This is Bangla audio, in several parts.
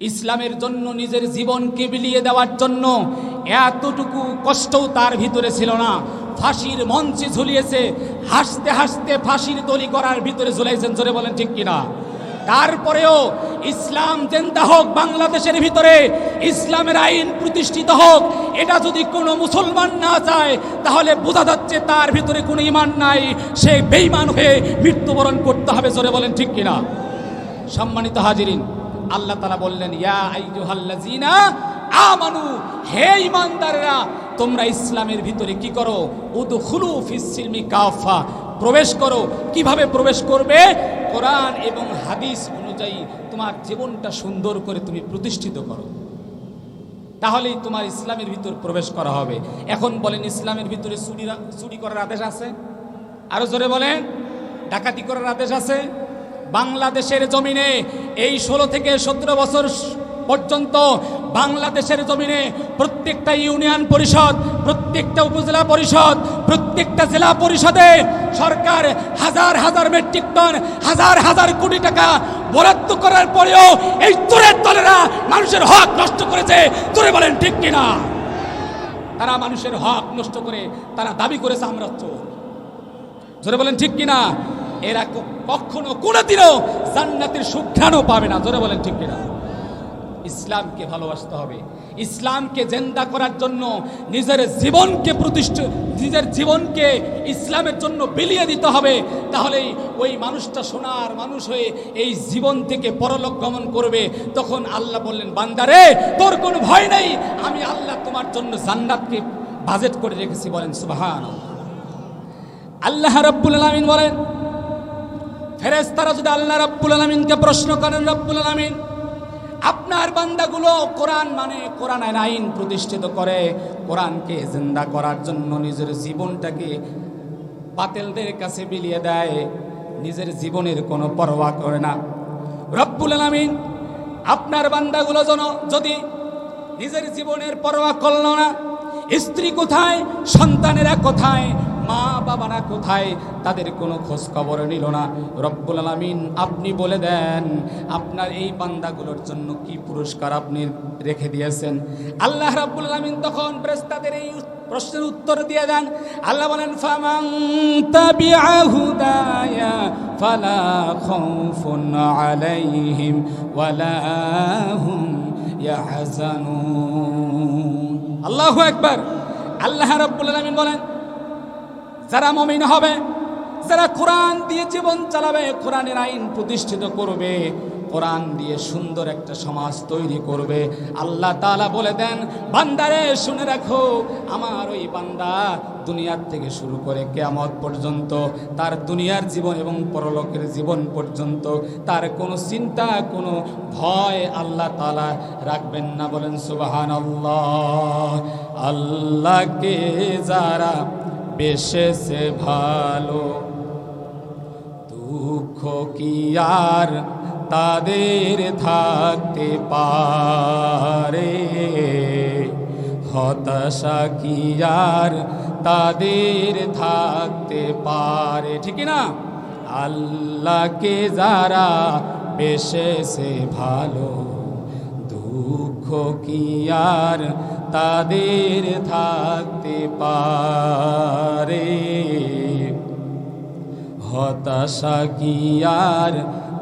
ইসলামের জন্য নিজের জীবনকে বিলিয়ে দেওয়ার জন্য এতটুকু কষ্টও তার ভিতরে ছিল না। ফাঁসির মঞ্চে ঝুলিয়েছে, হাসতে হাসতে ফাঁসির দলি করার ভিতরে ঝুলাইছেন, জোরে বলেন ঠিক কিনা? তারপরেও ইসলাম জেন্দা হোক, বাংলাদেশের ভিতরে ইসলামের আইন প্রতিষ্ঠিত হোক, এটা যদি কোনো মুসলমান না চায়, তাহলে বোঝা যাচ্ছে তার ভিতরে কোনো ইমান নাই। সে বেইমান হয়ে মৃত্যুবরণ করতে হবে, জোরে বলেন ঠিক কিনা? সম্মানিত হাজিরিন আল্লাহ তালা বললেন, ইয়া আমানু, হে ইমানদাররা তোমরা ইসলামের ভিতরে কি করো? উদখুলু ফিস সিলমি কাফা প্রবেশ করো। কীভাবে প্রবেশ করবে? কোরআন এবং হাদিস অনুযায়ী তোমার জীবনটা সুন্দর করে তুমি প্রতিষ্ঠিত করো। তাহলেই তোমার ইসলামের ভিতর প্রবেশ করা হবে। এখন বলেন, ইসলামের ভিতরে চুরি চুরি করার আদেশ আছে? আরও জোরে বলেন, ডাকাতি করার আদেশ আছে? বাংলাদেশের জমিনে এই ষোলো থেকে সতেরো বছর পর্যন্ত বাংলাদেশের জমিনে প্রত্যেকটা ইউনিয়ন পরিষদ, প্রত্যেকটা উপজেলা পরিষদ, প্রত্যেকটা জেলা পরিষদে সরকার হাজার হাজার মেট্রিক টন, হাজার হাজার কোটি টাকা বরাদ্দ করার পরেও এই চোরের দলেরা মানুষের হক নষ্ট করেছে। চোরে বলেন, ঠিক কিনা তারা মানুষের হক নষ্ট করে তারা দাবি করেছে, আমরা চোর। জোরে বলেন, ঠিক কিনা এরা কখনো কোনোদিনও জান্নাতের সুঘ্রাণও পাবে না। জোরে বলেন ঠিক কিনা? ইসলামকে ভালোবাসতে হবে। ইসলামকে জেন্দা করার জন্য নিজের জীবনকে প্রতিষ্ঠিত নিজের জীবনকে ইসলামের জন্য বিলিয়ে দিতে হবে। তাহলেই ওই মানুষটা সোনার মানুষ হয়ে এই জীবন থেকে পরলোক গমন করবে। তখন আল্লাহ বললেন বান্দারে তোর কোনো ভয় নেই। আমি আল্লাহ তোমার জন্য জান্নাতকে বাজেট করে রেখেছি। বলেন সুবাহান আল্লাহ রব্বুল আলমিন বলেন ফেরেস্তারা যদি আল্লাহ রব্বুল আলমিনকে প্রশ্ন করেন, রব্বুল আলমিন, আপনার বান্দাগুলো কোরআন মানে কোরআন আইন প্রতিষ্ঠিত করে, কোরআনকে জিন্দা করার জন্য নিজের জীবনটাকে বাতিলদের কাছে বিলিয়ে দেয়, নিজের জীবনের কোনো পরোয়া করে না? রব্বুল আলমিন, আপনার বান্দাগুলো যেন যদি নিজের জীবনের পরোয়া করল না, স্ত্রী কোথায়, সন্তানেরা কোথায় মা বাবারা কোথায়? তাদের কোনো খোঁজ খবর নিল না। রব্বুল আলমিন আপনি বলে দেন, আপনার এই বান্দাগুলোর জন্য কি পুরস্কার আপনি রেখে দিয়েছেন? আল্লাহ রাব্বুল আলমিন তখন প্রেস্তাদের এই প্রশ্নের উত্তর দিয়ে দেন। আল্লাহ বলেন, ফামান তাবিআ ফালা খাউফুন আলাইহিম ওয়ালা হুম ইয়াহজানুন। আল্লাহু আকবার। আল্লাহ রাব্বুল আলামিন বলেন যারা মমিন হবে, যারা কোরআন দিয়ে জীবন চালাবে, কোরআনের আইন প্রতিষ্ঠিত করবে, কোরআন দিয়ে সুন্দর একটা সমাজ তৈরি করবে। আল্লাহ তালা বলে দেন, বান্দারে, শুনে রাখো, আমার ওই বান্দা দুনিয়ার থেকে শুরু করে কেয়ামত পর্যন্ত, তার দুনিয়ার জীবন এবং পরলোকের জীবন পর্যন্ত, তার কোনো চিন্তা, কোনো ভয় আল্লাহ তালা রাখবেন না। বলেন সুবাহান আল্লাহ আল্লাহকে যারা বেশেষে ভালো। দুঃখ কি আর তাদের থাকতে পারে? হতাশা কি আর তাদের থাকতে পারে? ঠিক না? আল্লাহকে যারা বেশেষে ভালো, দুঃখ কি আর তাদের থাকতে পারে। হতাশা কি আর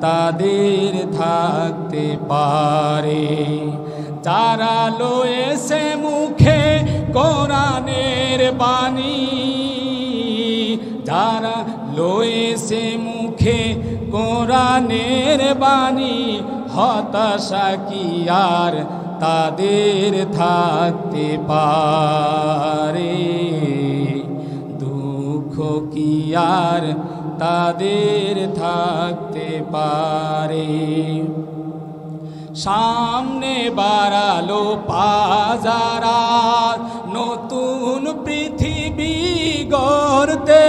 তাদের থাকতে পারে? যারা লয়েছে মুখে কোরআনের বাণী। যারা লয়েছে মুখে কোরআনের বাণী। হতাশা কি আর তাদের থাকতে পারে। দুঃখ কি আর তাদের থাকতে পারে? সামনে বাড়ালো পাজারা, নতুন পৃথিবী গড়তে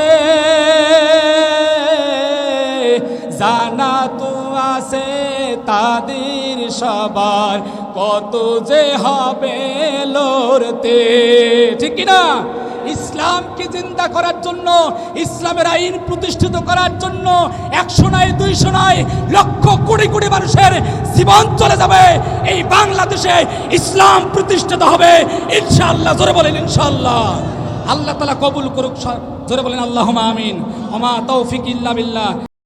তো আছে তাদের সবার, কত যে হবে লড়তে ঠিক কি না ইসলামকে জিন্দা করার জন্য, ইসলামের আইন প্রতিষ্ঠিত করার জন্য একশো নয়, দুইশো নয়, লক্ষ কোটি কোটি মানুষের জীবন চলে যাবে। এই বাংলাদেশে ইসলাম প্রতিষ্ঠিত হবে। ইনশাআল্লাহ, জোরে বলেন ইনশাআল্লাহ। আল্লাহ তালা কবুল করুক, জোরে বলেন আল্লাহ আমিন। ওমা তৌফিক ইল্লা বিল্লাহ।